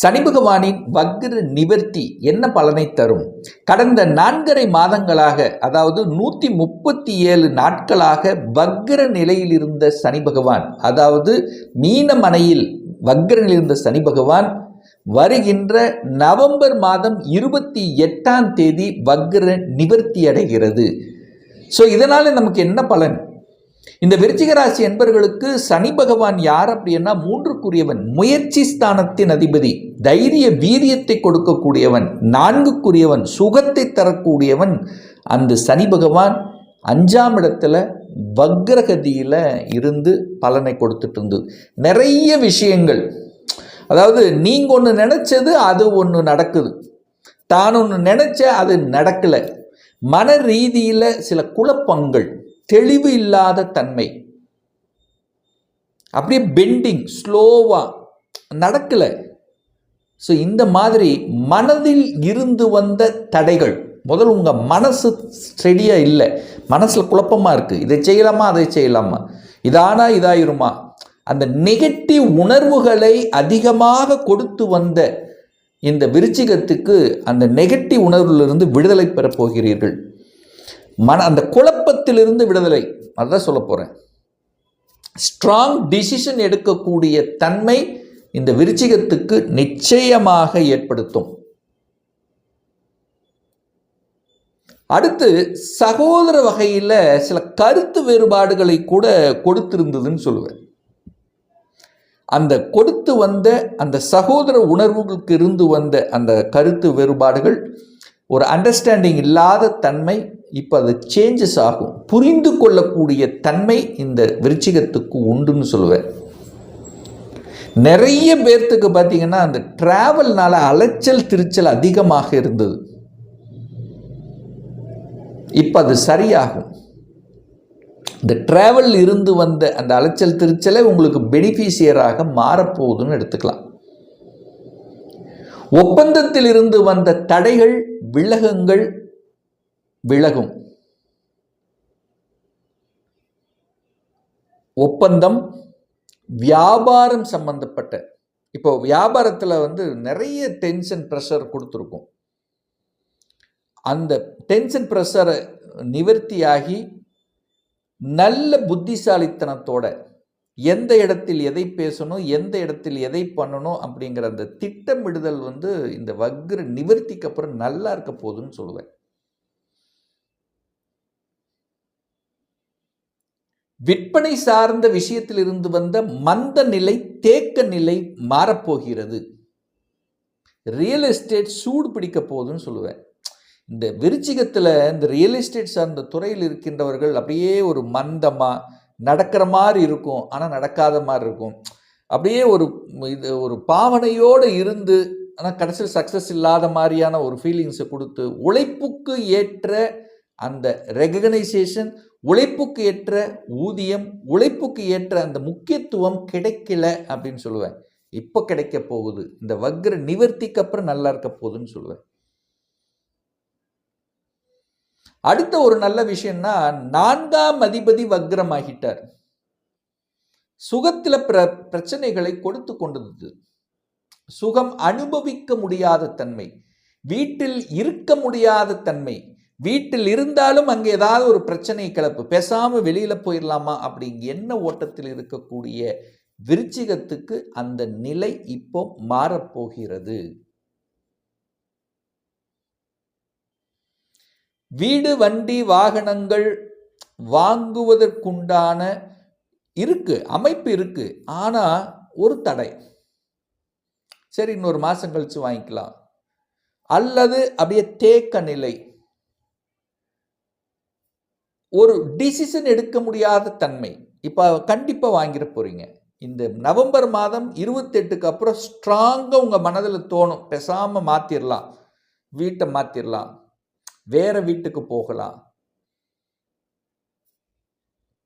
சனி பகவானின் வக்ர நிவர்த்தி என்ன பலனை தரும்? கடந்த நான்கரை மாதங்களாக அதாவது நூற்றி முப்பத்தி ஏழு நாட்களாக வக்ர நிலையில் இருந்த சனி பகவான் அதாவது மீனமனையில் வக்ரனில் இருந்த சனி பகவான் வருகின்ற நவம்பர் மாதம் இருபத்தி எட்டாம் தேதி வக்ர நிவர்த்தி அடைகிறது. ஸோ இதனால் நமக்கு என்ன பலன்? இந்த விருச்சிக ராசி என்பர்களுக்கு சனி பகவான் யார் அப்படின்னா மூன்றுக்குரியவன் முயற்சி ஸ்தானத்தின் அதிபதி தைரிய வீரியத்தை கொடுக்கக்கூடியவன் நான்குக்குரியவன் சுகத்தை தரக்கூடியவன். அந்த சனி பகவான் அஞ்சாம் இடத்துல வக்ரகதியில் இருந்து பலனை கொடுத்துட்டு இருந்தது நிறைய விஷயங்கள். அதாவது நீங்கள் ஒன்று நினச்சது அது ஒன்று நடக்குது. தான் ஒன்று நினச்ச அது நடக்கலை. மன ரீதியில் சில குழப்பங்கள். தெளிவு இல்லாத தன்மை. அப்படியே பெண்டிங் ஸ்லோவாக நடக்கலை. ஸோ இந்த மாதிரி மனதில் இருந்து வந்த தடைகள். முதல் உங்கள் மனசு ஸ்டெடியாக இல்லை. மனசில் குழப்பமாக இருக்குது இதை செய்யலாமா அதை செய்யலாமா? இதானா இதாயிருமா? அந்த நெகட்டிவ் உணர்வுகளை அதிகமாக கொடுத்து வந்த இந்த விருச்சிகத்துக்கு அந்த நெகட்டிவ் உணர்விலிருந்து விடுதலை பெறப் போகிறீர்கள். மன அந்த குழப்பத்திலிருந்து விடுதலை. அதுதான் சொல்ல போகிறேன் ஸ்ட்ராங் டிசிஷன் எடுக்கக்கூடிய தன்மை இந்த விருச்சிகத்துக்கு நிச்சயமாக ஏற்படுத்தும். அடுத்து சகோதர வகையில் சில கருத்து வேறுபாடுகளை கூட கொடுத்திருந்ததுன்னு சொல்லுவேன். அந்த கொடுத்து வந்த அந்த சகோதர உணர்வுகளுக்கு இருந்து வந்த அந்த கருத்து வேறுபாடுகள் ஒரு அண்டர்ஸ்டாண்டிங் இல்லாத தன்மை இப்போ அது சேஞ்சஸ் ஆகும். புரிந்து கொள்ளக்கூடிய தன்மை இந்த விருச்சிகத்துக்கு உண்டுன்னு சொல்லுவேன் நிறைய பேர்த்துக்கு பார்த்தீங்கன்னா அந்த டிராவல்னால அலைச்சல் திருச்சல் அதிகமாக இருந்தது. இப்போ அது சரியாகும். இந்த டிராவல் இருந்து வந்த அந்த அலைச்சல் திருச்சலை உங்களுக்கு பெனிஃபிஷியராக மாறப்போகுதுன்னு எடுத்துக்கலாம். ஒப்பந்தத்தில் இருந்து வந்த தடைகள் விலகங்கள் விலகும். ஒப்பந்தம் வியாபாரம் சம்பந்தப்பட்ட. இப்போ வியாபாரத்தில் வந்து நிறைய டென்ஷன் ப்ரெஷர் கொடுத்துருக்கும். அந்த டென்ஷன் ப்ரெஷரை நிவர்த்தியாகி நல்ல புத்திசாலித்தனத்தோட எந்த இடத்தில் எதை பேசணும் எந்த இடத்தில் எதை பண்ணணும் அப்படிங்கிற அந்த திட்டமிடுதல் வந்து இந்த வக்ர நிவர்த்திக்கு அப்புறம் நல்லா இருக்க போகுதுன்னு சொல்லுவேன். விற்பனை சார்ந்த விஷயத்தில் இருந்து வந்த மந்த நிலை தேக்க நிலை மாறப்போகிறது. ரியல் எஸ்டேட் சூடு பிடிக்க போகுதுன்னு சொல்லுவேன். இந்த விருச்சிகத்தில் இந்த ரியல் எஸ்டேட் சார்ந்த துறையில் இருக்கின்றவர்கள் அப்படியே ஒரு மந்தமாக நடக்கிற மாதிரி இருக்கும். ஆனால் நடக்காத மாதிரி இருக்கும். அப்படியே ஒரு இது ஒரு பாவனையோடு இருந்து ஆனால் கடைசியில் சக்ஸஸ் இல்லாத மாதிரியான ஒரு ஃபீலிங்ஸை கொடுத்து உழைப்புக்கு ஏற்ற அந்த ரெகனைசேஷன் உழைப்புக்கு ஏற்ற ஊதியம் உழைப்புக்கு ஏற்ற அந்த முக்கியத்துவம் கிடைக்கல அப்படின்னு சொல்லுவேன். இப்போ கிடைக்க போகுது. இந்த வக்ர நிவர்த்திக்கு அப்புறம் நல்லா இருக்க போகுதுன்னு சொல்லுவேன். அடுத்த ஒரு நல்ல விஷயம்னா நான்காம் அதிபதி வக்ரமாகிட்டார். சுகத்தில் பிர பிரச்சனைகளை கொடுத்து கொண்டிருந்தது சுகம் அனுபவிக்க முடியாத தன்மை. வீட்டில் இருக்க முடியாத தன்மை. வீட்டில் இருந்தாலும் அங்கே ஏதாவது ஒரு பிரச்சனை கிளப்பு. பேசாமல் வெளியில் போயிடலாமா அப்படி என்ன ஓட்டத்தில் இருக்கக்கூடிய விருச்சிகத்துக்கு அந்த நிலை இப்போ மாறப்போகிறது. வீடு வண்டி வாகனங்கள் வாங்குவதற்குண்டான இருக்கு அமைப்பு இருக்கு. ஆனால் ஒரு தடை. சரி இன்னொரு மாதம் கழிச்சு வாங்கிக்கலாம். அல்லது அப்படியே தேக்க நிலை. ஒரு டிசிஷன் எடுக்க முடியாத தன்மை. இப்போ கண்டிப்பாக வாங்கிட போகிறீங்க இந்த நவம்பர் மாதம் இருபத்தெட்டுக்கு அப்புறம் ஸ்ட்ராங்காக உங்கள் மனதில் தோணும். பேசாமல் மாற்றிடலாம் வீட்டை மாற்றிடலாம் வேற வீட்டுக்கு போகலாம்.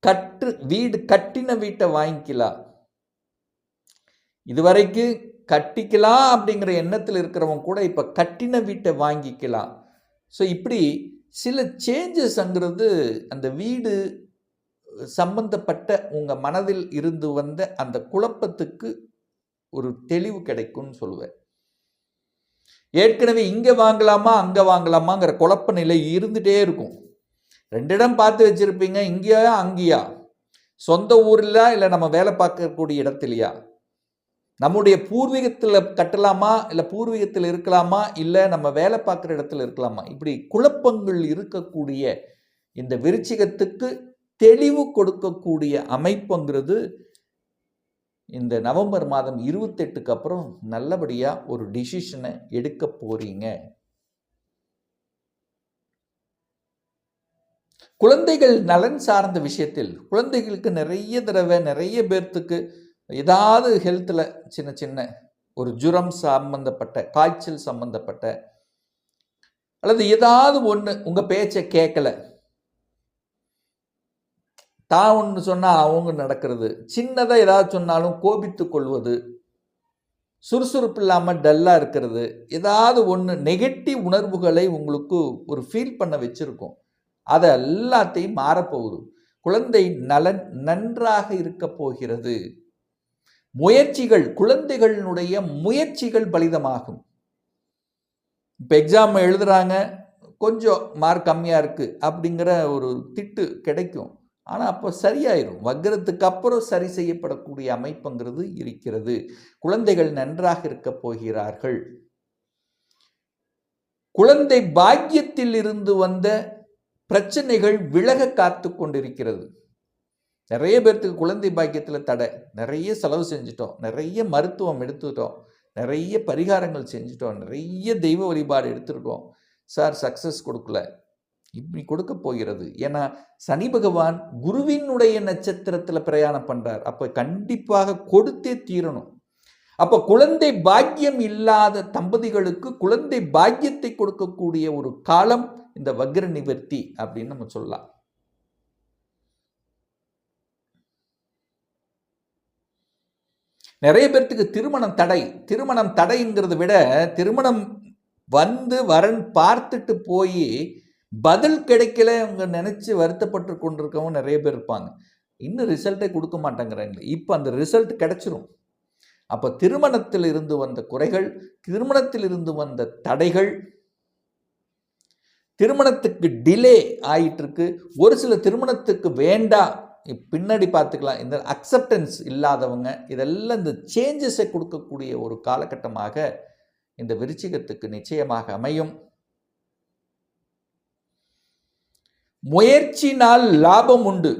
கட்டு வீடு கட்டின வீட்டை வாங்கிக்கலாம். இதுவரைக்கு கட்டிக்கலாம் அப்படிங்கிற எண்ணத்தில் இருக்கிறவங்க கூட இப்போ கட்டின வீட்டை வாங்கிக்கலாம். ஸோ இப்படி சில சேஞ்சஸ்ங்கிறது அந்த வீடு சம்பந்தப்பட்ட உங்கள் மனதில் இருந்து வந்த அந்த குழப்பத்துக்கு ஒரு தெளிவு கிடைக்கும்னு சொல்லுவேன். ஏற்கனவே இங்கே வாங்கலாமா அங்கே வாங்கலாமாங்கிற குழப்ப நிலை இருந்துகிட்டே இருக்கும். ரெண்டு இடம் பார்த்து வச்சுருப்பீங்க இங்கேயா அங்கேயா? சொந்த ஊரில் இல்லை நம்ம வேலை பார்க்கக்கூடிய இடத்துலையா? நம்முடைய பூர்வீகத்தில் கட்டலாமா? இல்லை பூர்வீகத்தில் இருக்கலாமா? இல்லை நம்ம வேலை பார்க்குற இடத்துல இருக்கலாமா? இப்படி குழப்பங்கள் இருக்கக்கூடிய இந்த விருச்சிகத்துக்கு தெளிவு கொடுக்கக்கூடிய அமைப்புங்கிறது இந்த நவம்பர் மாதம் இருபத்தெட்டுக்கு அப்புறம் நல்லபடியாக ஒரு டிசிஷனை எடுக்க போகிறீங்க குழந்தைகள் நலன் சார்ந்த விஷயத்தில் குழந்தைகளுக்கு நிறைய தடவை நிறைய பேர்த்துக்கு ஏதாவது ஹெல்த்தில் சின்ன சின்ன ஒரு ஜுரம் சம்பந்தப்பட்ட காய்ச்சல் சம்பந்தப்பட்ட அல்லது ஏதாவது ஒன்று உங்கள் பேச்சை கேட்கல தான் ஒன்று சொன்னால் அவங்க நடக்கிறது. சின்னதாக ஏதாவது சொன்னாலும் கோபித்து கொள்வது. சுறுசுறுப்பு இல்லாமல் டல்லாக இருக்கிறது. ஏதாவது ஒன்று நெகட்டிவ் உணர்வுகளை உங்களுக்கு ஒரு ஃபீல் பண்ண வச்சுருக்கோம். அதை எல்லாத்தையும் மாறப்போகுது. குழந்தை நலன் நன்றாக இருக்க போகிறது. முயற்சிகள் குழந்தைகளினுடைய முயற்சிகள் பலிதமாகும். இப்போ எக்ஸாம் எழுதுகிறாங்க கொஞ்சம் மார்க் கம்மியாக இருக்குது அப்படிங்கிற ஒரு திட்டு கிடைக்கும். ஆனால் அப்போ சரியாயிரும். வக்ரத்துக்கு அப்புறம் சரி செய்யப்படக்கூடிய அமைப்புங்கிறது இருக்கிறது. குழந்தைகள் நன்றாக இருக்க போகிறார்கள். குழந்தை பாக்கியத்தில் இருந்து வந்த பிரச்சனைகள் விலக காத்து கொண்டிருக்கிறது. நிறைய பேர்த்துக்கு குழந்தை பாக்கியத்தில் தடை. நிறைய செலவு செஞ்சிட்டோம். நிறைய மருத்துவம் எடுத்துட்டோம். நிறைய பரிகாரங்கள் செஞ்சிட்டோம். நிறைய தெய்வ வழிபாடு எடுத்துருக்கோம். சார் சக்ஸஸ் கொடுக்கல. இப்படி கொடுக்க போகிறது. ஏன்னா சனி பகவான் குருவினுடைய நட்சத்திரத்தில் பிரயாணம் பண்ணுறார் அப்போ கண்டிப்பாக கொடுத்தே தீரணும். அப்போ குழந்தை பாக்கியம் இல்லாத தம்பதிகளுக்கு குழந்தை பாக்கியத்தை கொடுக்கக்கூடிய ஒரு காலம் இந்த வக்ர நிவர்த்தி அப்படின்னு நம்ம சொல்லலாம். நிறைய பேர்த்துக்கு திருமணம் தடை. திருமணம் தடைங்கிறத விட திருமணம் வந்து வரன் பார்த்துட்டு போய் பதில் கிடைக்கல அவங்க நினச்சி வருத்தப்பட்டு கொண்டிருக்கவும் நிறைய பேர் இருப்பாங்க. இன்னும் ரிசல்ட்டே கொடுக்க மாட்டேங்கிறாங்க இப்போ அந்த ரிசல்ட் கிடைச்சிரும். அப்போ திருமணத்தில் இருந்து வந்த குறைகள் திருமணத்தில் இருந்து வந்த தடைகள் திருமணத்துக்கு டிலே ஆயிட்டு இருக்கு ஒரு சில திருமணத்துக்கு வேண்டாம். பின்னாடி பார்த்துக்கலாம். இந்த அக்செப்டன்ஸ் இல்லாதவங்க இதெல்லாம் இந்த சேஞ்சஸை கொடுக்கக்கூடிய ஒரு காலகட்டமாக இந்த விருச்சிகத்துக்கு நிச்சயமாக அமையும். முயற்சினால் லாபம் உண்டு.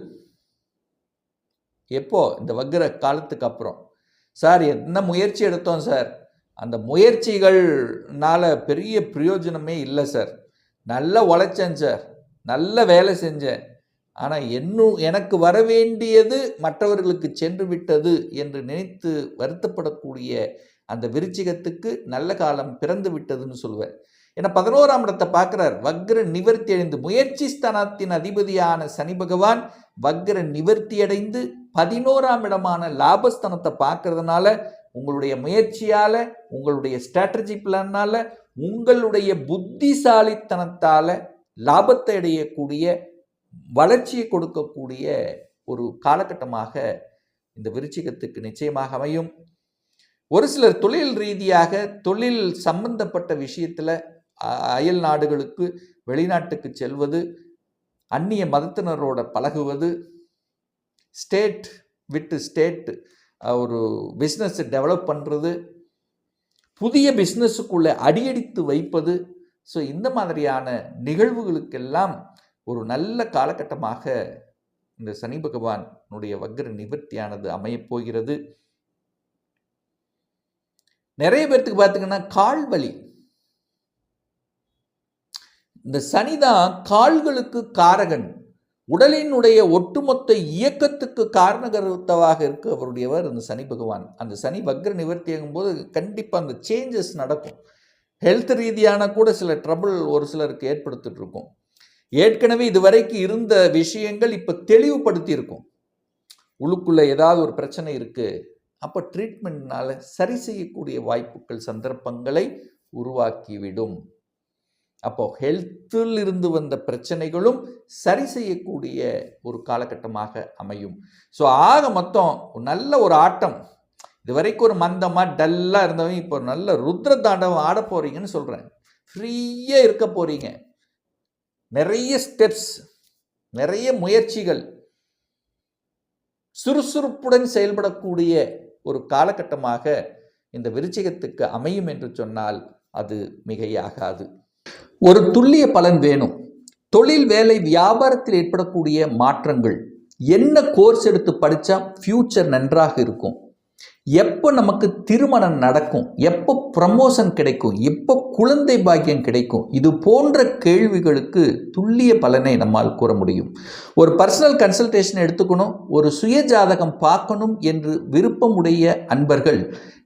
எப்போ? இந்த வக்ர காலத்துக்கு அப்புறம். சார் என்ன முயற்சி எடுத்தோம் சார்? அந்த முயற்சிகள்னால பெரிய பிரயோஜனமே இல்லை சார். நல்லா உழைச்சேன் சார். நல்ல வேலை செஞ்சேன். ஆனால் இன்னும் எனக்கு வர வேண்டியது மற்றவர்களுக்கு சென்று விட்டது என்று நினைத்து வருத்தப்படக்கூடிய அந்த விருச்சிகத்துக்கு நல்ல காலம் பிறந்து விட்டதுன்னு சொல்லுவேன் ஏன்னா பதினோராம் இடத்தை பார்க்குறார். வக்ர நிவர்த்தி அடைந்து முயற்சி ஸ்தானத்தின் அதிபதியான சனி பகவான் வக்ர நிவர்த்தி அடைந்து பதினோராம் இடமான லாபஸ்தானத்தை பார்க்கறதுனால உங்களுடைய முயற்சியால் உங்களுடைய ஸ்ட்ராட்டஜி பிளான்னால உங்களுடைய புத்திசாலித்தனத்தால் லாபத்தை அடையக்கூடிய வளர்ச்சியை கொடுக்கக்கூடிய ஒரு காலகட்டமாக இந்த விருச்சிகத்துக்கு நிச்சயமாக அமையும். ஒரு சிலர் தொழில் ரீதியாக தொழில் சம்பந்தப்பட்ட விஷயத்தில் அயல் நாடுகளுக்கு வெளிநாட்டுக்கு செல்வது அந்நிய மதத்தினரோட பழகுவது ஸ்டேட் விட்டு ஸ்டேட் ஒரு பிஸ்னஸ் டெவலப் பண்ணுறது புதிய பிஸ்னஸுக்குள்ளே அடியடித்து வைப்பது. ஸோ இந்த மாதிரியான நிகழ்வுகளுக்கெல்லாம் ஒரு நல்ல காலகட்டமாக இந்த சனி பகவானுடைய வக்ர நிவர்த்தியானது அமையப்போகிறது நிறைய பேர்த்துக்கு பார்த்தீங்கன்னா கால் வலி. இந்த சனி தான் கால்களுக்கு காரகன். உடலினுடைய ஒட்டுமொத்த இயக்கத்துக்கு காரணகருத்தவாக இருக்கு அவருடையவர் அந்த சனி பகவான். அந்த சனி வக்ர நிவர்த்தி ஆகும்போது கண்டிப்பாக அந்த சேஞ்சஸ் நடக்கும். ஹெல்த் ரீதியான கூட சில ட்ரபிள் ஒரு சிலருக்கு ஏற்படுத்திட்டு இருக்கும். ஏற்கனவே இதுவரைக்கும் இருந்த விஷயங்கள் இப்போ தெளிவுபடுத்தி இருக்கும் உள்ளுக்குள்ள ஏதாவது ஒரு பிரச்சனை இருக்கு அப்போ ட்ரீட்மெண்ட்னால சரி செய்யக்கூடிய வாய்ப்புகள் சந்தர்ப்பங்களை உருவாக்கிவிடும். அப்போ ஹெல்த்தில் இருந்து வந்த பிரச்சனைகளும் சரி செய்யக்கூடிய ஒரு காலகட்டமாக அமையும். ஸோ ஆக மொத்தம் நல்ல ஒரு ஆட்டம். இது வரைக்கும் ஒரு மந்தமாக டல்லாக இருந்தவங்க இப்போ நல்ல ருத்ர தாண்டவம் ஆட போகிறீங்கன்னு சொல்கிறேன் ஃப்ரீயாக இருக்க போகிறீங்க நிறைய ஸ்டெப்ஸ் நிறைய முயற்சிகள் சுறுசுறுப்புடன் செயல்படக்கூடிய ஒரு காலகட்டமாக இந்த விருச்சிகத்துக்கு அமையும் என்று சொன்னால் அது மிகையாகாது. ஒரு துல்லிய பலன் வேணும். தொழில் வேலை வியாபாரத்தில் ஏற்படக்கூடிய மாற்றங்கள். என்ன கோர்ஸ் எடுத்து படித்தா ஃப்யூச்சர் நன்றாக இருக்கும்? எப்போ நமக்கு திருமணம் நடக்கும்? எப்போ ப்ரமோஷன் கிடைக்கும்? எப்போ குழந்தை பாக்கியம் கிடைக்கும்? இது போன்ற கேள்விகளுக்கு துல்லிய பலனை நம்மால் கூற முடியும். ஒரு பர்சனல் கன்சல்டேஷன் எடுத்துக்கணும் ஒரு சுய ஜாதகம் பார்க்கணும் என்று விருப்பமுடைய அன்பர்கள்